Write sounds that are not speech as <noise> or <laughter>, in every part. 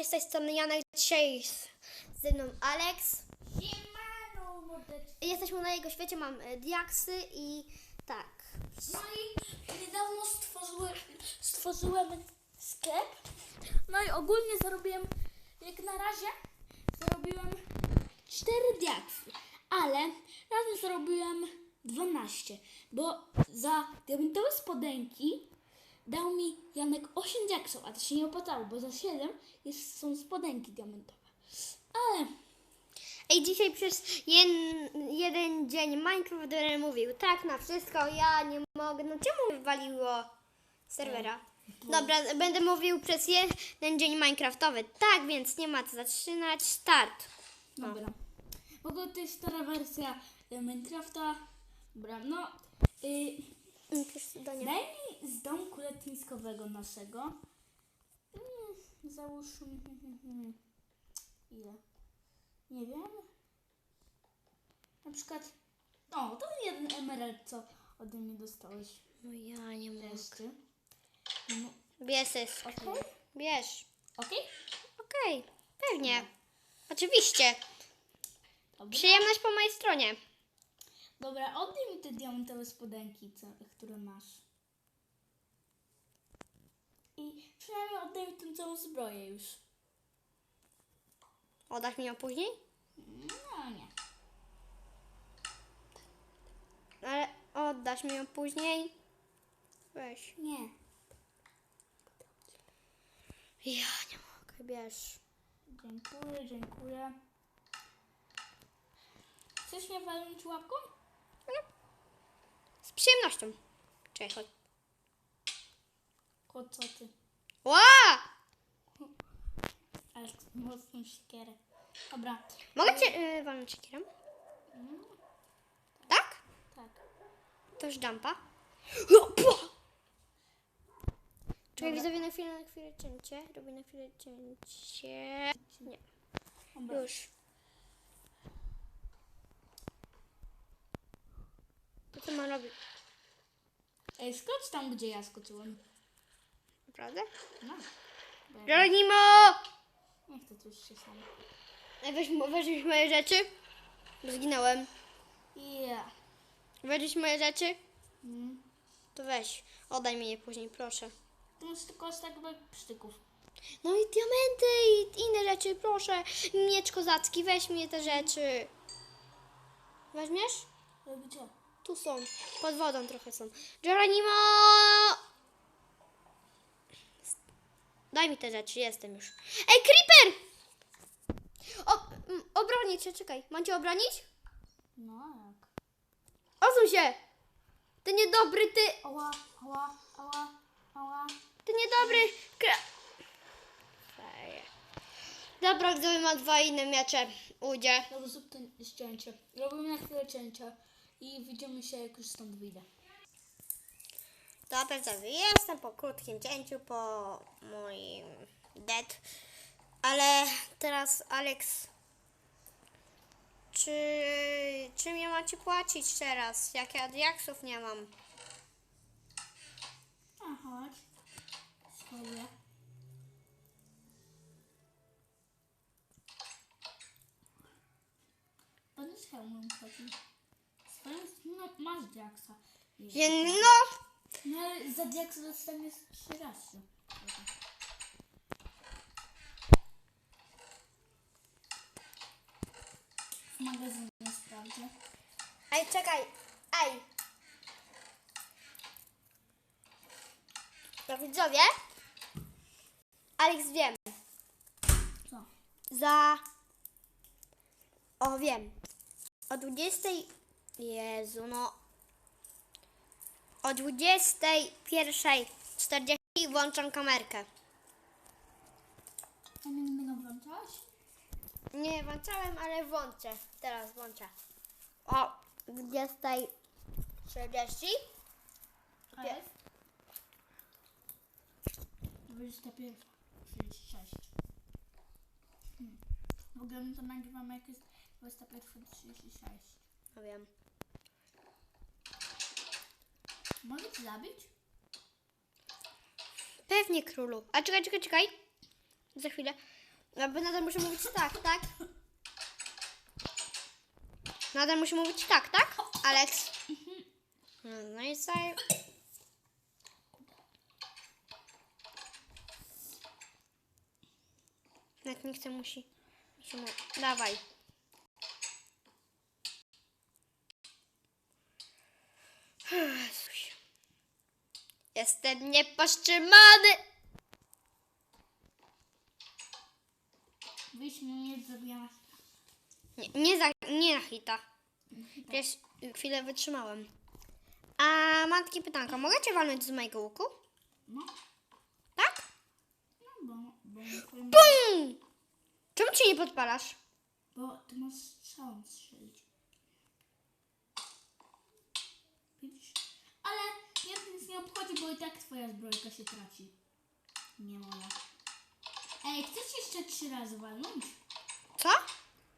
Cześć, z tej strony Janek. Dzisiaj z- ze mną Alex. Jesteśmy na jego świecie, mam e, diaksy i tak. No i niedawno stworzyłem, stworzyłem sklep. No i ogólnie zarobiłem, jak na razie, zarobiłem 4 diaksy. Ale razem zarobiłem 12, bo za diamentowe spodenki dał mi Janek 8 diaksów, a to się nie opłacało, bo za 7 jest, są spodenki diamentowe. Ale Ej, dzisiaj przez jeden, jeden dzień Minecraft mówił tak na wszystko, ja nie mogę. No czemu wywaliło serwera? Dobra, będę mówił przez jeden dzień Minecraftowy. Tak, więc nie ma co zaczynać. Start. Dobra. W ogóle to jest stara wersja e, Minecrafta. Dobra, no. Y, do niej. daj mi z domku letniskowego naszego. Załóżmy. <laughs> Ile? Nie wiem. Na przykład. O, to jeden emerald, co ode mnie dostałeś. No ja nie mogę. Wreszcie. No, Bierz jest. Okej. Bierz. Okej? Okej, pewnie. Oczywiście. Dobra. Przyjemność po mojej stronie. Dobra, oddaj mi te diamentowe spodenki, co, które masz. I przynajmniej oddaj mi tę całą zbroję już. Oddasz mi ją później? No nie. Ale oddasz mi ją później? Weź. Nie. Ja nie mogę, bierz. Dziękuję, dziękuję. Chcesz mnie walnąć łapką? Z przyjemnością. Cześć, chodź. O co ty? Ła! Ale mocną siekierę. Dobra. Mogę cię yy, walnąć siekierą? Tak? Tak. To już jumpa. Czekaj, Dobra. widzowie, na chwilę, na chwilę cięcie. Robię na chwilę cięcie. Nie, Dobra. już. To co mam robić? Ej, skocz tam, gdzie ja skoczyłem. Naprawdę? No. Bo ja Geronimo! Nie chcę tu już się sam. Ej, Weź, weźmiesz moje rzeczy? Bo zginąłem. Yeah. Weźmiesz moje rzeczy? Mm. To weź. Oddaj mi je później, proszę. To masz tylko tak jakby psztyków. No i diamenty i inne rzeczy, proszę. Miecz kozacki, weź mi te rzeczy. Weźmiesz? Gdzie? Tu są. Pod wodą trochę są. Geronimo! Daj mi te rzeczy, jestem już. Ej, Creeper! O, mm, obronię cię, czekaj. Mam cię obronić? No jak? Odsuń się! Ty niedobry, ty... Ała, ała, ała, ała. Ty niedobry... Kra... Feje. Dobra, gdyby ma dwa inne miecze, ujdzie. Dobra, zrób to cięcie. Robimy na chwilę cięcia i widzimy się, jak już stąd wyjdę. Dobra, widzowie, jestem po krótkim cięciu, po moim dead. Ale teraz, Alex, czy, czy mnie macie płacić teraz, jak ja diaksów nie mam? A chodź. Swoje. Pan z hełmem. Swoją, no, masz diaksa. Nie, No, No ale za diaksa dostaniesz trzy razy. W magazynie sprawdzę. ej, czekaj, ej. No widzowie, Alex wiem, Co? za... O, wiem. O 20... Jezu, no... O 21.40 włączam kamerkę. A nie będą włączać? Nie włączałem, ale włączę. Teraz włączę. O 20.40. A jest? 21, 36. Hmm. W ogóle my to nagrywamy jak jest 21, 36. No wiem. Mogę ci zabić? Pewnie królu. A czekaj, czekaj, czekaj. Za chwilę. No bo nadal muszę mówić tak, tak? Nadal muszę mówić tak, tak? Alex. No, i co? Nawet nie chcę, musi. Dawaj. Jestem niepowstrzymany. Wyjść mnie nie zabijamy. Nie, nie, za, nie na hita. Chwilę wytrzymałem. A mam takie pytanko. Mogę cię walnąć z mojego łuku? No, Tak? no bo, bo, bo, BUM! Czemu cię nie podpalasz? bo ty masz strzałą strzelić. Widzisz? Ale mnie to nic nie obchodzi, bo i tak twoja zbrojka się traci. Nie moja. Ej, chcesz jeszcze trzy razy walnąć? Co?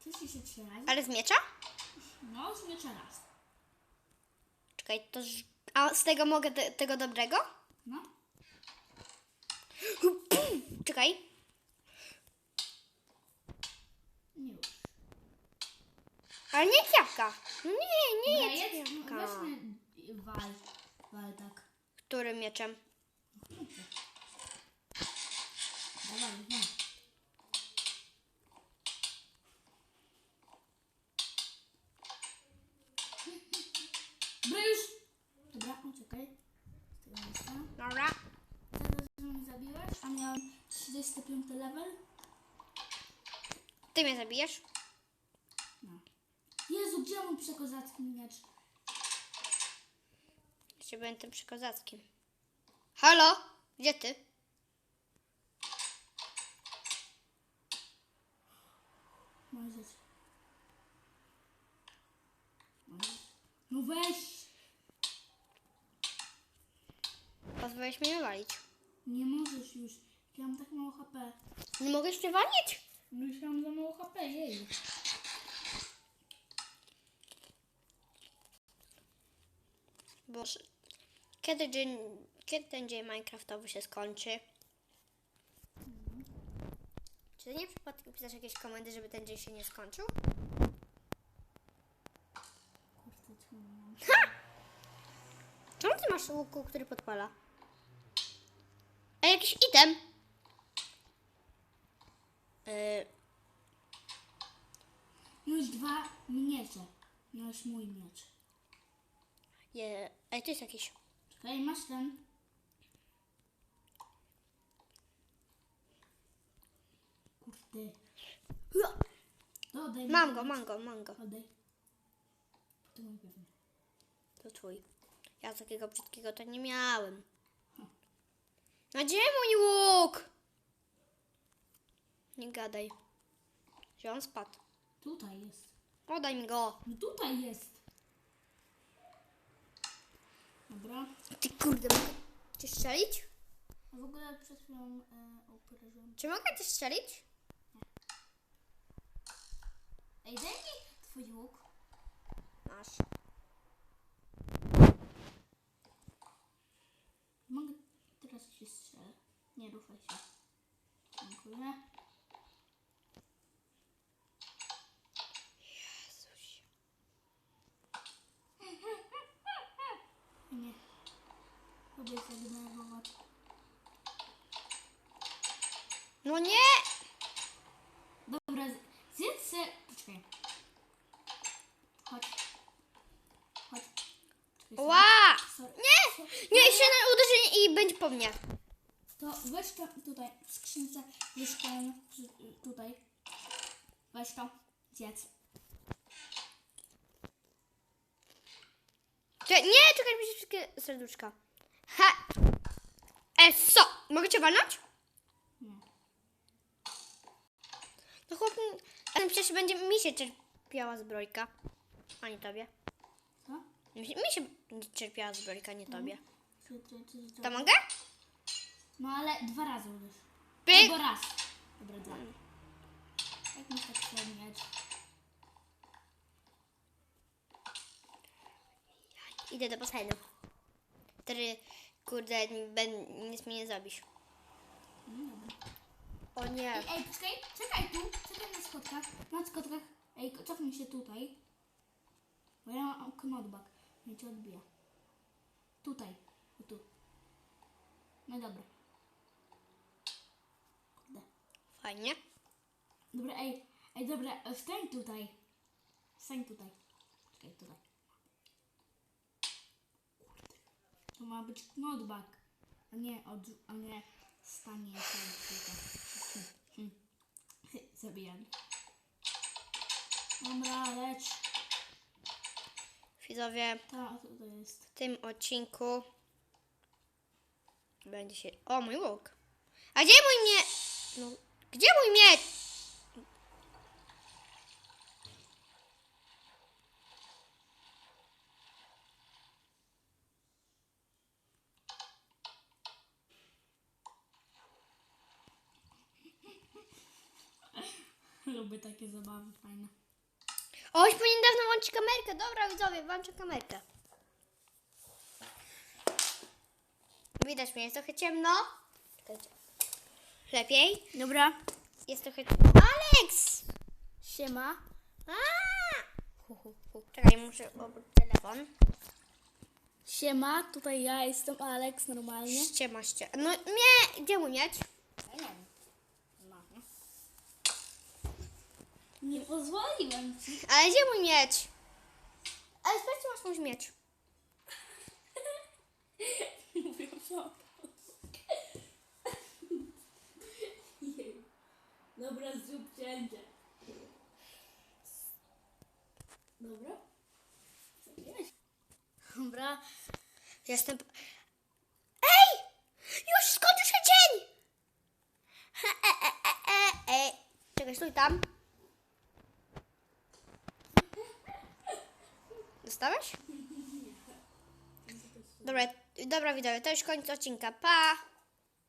Chcesz jeszcze trzy razy? Ale z miecza? No, z miecza raz. Czekaj, to... ż- A z tego mogę te, tego dobrego? No. <clears throat> Czekaj. Nie już. Ale nie jabłka. No Nie, nie jedz, jabłka. weźmy wal. Wal tak. Którym mieczem? Dawaj, no. Dobra już! Dobra, uciekaj. Z tego miejsca. Dobra. Teraz mnie zabiłeś, a miałem 35 level. Ty mnie zabijesz? No. Jezu, gdzie mój przekozacki miecz? Jeszcze byłem tym przykozackim. Halo? Gdzie ty? Możesz. No weź! Pozwoliłeś mnie walić. Nie możesz już. Ja mam tak mało HP. Nie mogę jeszcze walić? No już mam za mało HP, jej. Boże. Kiedy, dzień, kiedy ten dzień Minecraftowy się skończy? Czy ty nie przypadkiem piszesz jakieś komendy, żeby ten dzień się nie skończył? Kurde, czemu ty masz łuku, który podpala? A jakiś item? Yy, Miałeś dwa miecze. Miałeś mój miecz. je, ej, to jest jakiś... Czekaj, masz ten. Kurde. To oddaj mi Mam ten go, miecz. mam go, mam go. Oddaj. To mój pewnie. To twój. Ja takiego brzydkiego to nie miałem. A gdzie mój łuk? Nie gadaj. Gdzie on spadł? Tutaj jest. Oddaj mi go. No tutaj jest. Dobra. Ty kurde, mogę cię strzelić? W ogóle przed chwilą e, uprzeżyłem. Czy mogę cię strzelić? Ej, daj mi twój łuk. Masz. Mogę teraz się strzelę. Nie ruszaj się. Dziękuję. Jezusie. Nie. Lubię się denerwować. No nie! Dobra, zjedz se... Poczekaj. Chodź. Chodź. Czekaj, Ła! sorry. Nie! Nie, się na uderzenie i będzie po mnie. To weź to tutaj, w skrzynce mieszkania, tutaj. Weź to, zjedz. Czekaj, nie, czekaj, mi się wszystkie serduszka. Ha! E, co? Mogę cię walnąć? Nie. No chłop, ale przecież będzie mi się cierpiała zbrojka, a nie tobie. Co? Mi się, mi się cierpiała zbrojka, nie tobie. Czy, czy, czy, czy, To mogę? No ale dwa razy uderz. Pyk! Albo raz. Dobra, dwa. Jak mi tak średniać? Idę do basenu. Wtedy, kurde, ben, nic mi nie zabisz. No dobra. O nie. Ej, ej, poczekaj, czekaj tu, czekaj na schodkach, na schodkach. Ej, cofnij się tutaj. Bo ja mam knockback, mnie cię odbija. Tutaj, o tu. No dobra. Kurde. Fajnie. Dobra, ej, ej, dobra, wstań tutaj. Wstań tutaj. Czekaj, tutaj. Kurde. To ma być knockback, a nie, od, a nie stanie się tutaj. <laughs> Zabijam. Dobra, leć. Widzowie, Ta, to jest? w tym odcinku będzie się... O, mój łuk. A gdzie mój mie... No, gdzie mój miecz? Zabawy fajne. Oś, powinien dawno włączyć kamerkę. Dobra, widzowie, włączę kamerkę. Widać mnie, jest trochę ciemno. Czekajcie. Lepiej? Dobra. Jest trochę... Alex! Siema. A! Hu, hu, hu. Czekaj, muszę obrócić telefon. Siema, tutaj ja jestem Alex normalnie. Ściema, ście... No nie, gdzie mój miecz? Ja nie wiem. Nie pozwoliłem ci. Ale gdzie mój miecz? Ale sprawdź, masz mój miecz. <laughs> Mówię? Dobra, zrób cięcie. Dobra? Dobra. Jestem... Ej! Już skończył się dzień! <laughs> E, e, e, e, e. Czekaj, stój tam. Dostałeś? Dobra, dobra widzowie, to już koniec odcinka. Pa!